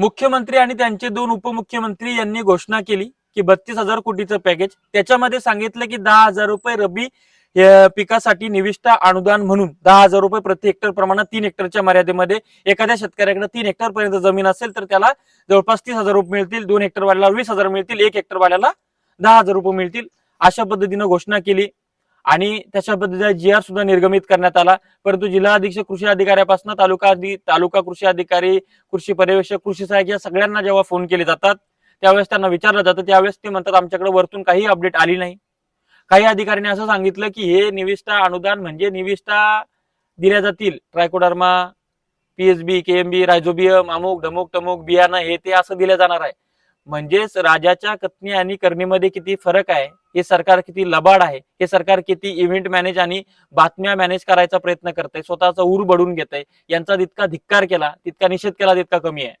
मुख्यमंत्री आणि त्यांचे दोन उपमुख्यमंत्री यांनी घोषणा केली की बत्तीस हजार कोटीचं पॅकेज त्याच्यामध्ये सांगितलं की दहा हजार रुपये रबी पिकासाठी निविष्ठा अनुदान म्हणून दहा हजार रुपये प्रति हेक्टर प्रमाणात तीन हेक्टरच्या मर्यादेमध्ये एखाद्या शेतकऱ्याकडे तीन हेक्टर पर्यंत जमीन असेल तर त्याला जवळपास तीस हजार रुपये मिळतील दोन हेक्टरवाल्याला वीस हजार मिळतील एक हेक्टर वाल्याला दहा हजार रुपये मिळतील अशा पद्धतीनं घोषणा केली. आणि त्याच्याबद्दल पद्धतीचा जी आर सुद्धा निर्गमित करण्यात आला. परंतु जिल्हा अधीक्षक कृषी अधिकाऱ्यापासून तालुका तालुका कृषी अधिकारी कृषी पर्यवेक्षक कृषी सहाय्यक या सगळ्यांना जेव्हा फोन केले जातात त्यावेळेस त्यांना विचारलं जातं. त्यावेळेस ते म्हणतात आमच्याकडे वरतून काही अपडेट आली नाही. काही अधिकाऱ्यांनी असं सांगितलं की हे निविष्ठा अनुदान म्हणजे निविष्ठा दिल्या जातील. ट्रायकोडर्मा पीएसबी केएमबी रायझोबियम अमुक धमुक टमुक बियाणं हे ते असं दिलं जाणार आहे. म्हणजेच राजाच्या कथनी आणि करणीमध्ये किती फरक आहे? हे सरकार किती लबाड आहे? हे सरकार किती इव्हेंट मॅनेज आणि बातम्या मॅनेज करायचा प्रयत्न करत आहे स्वतःचा ऊर बडून घेत आहे यांचा जितका धिक्कार केला तितका निषेध केला तितका कमी आहे.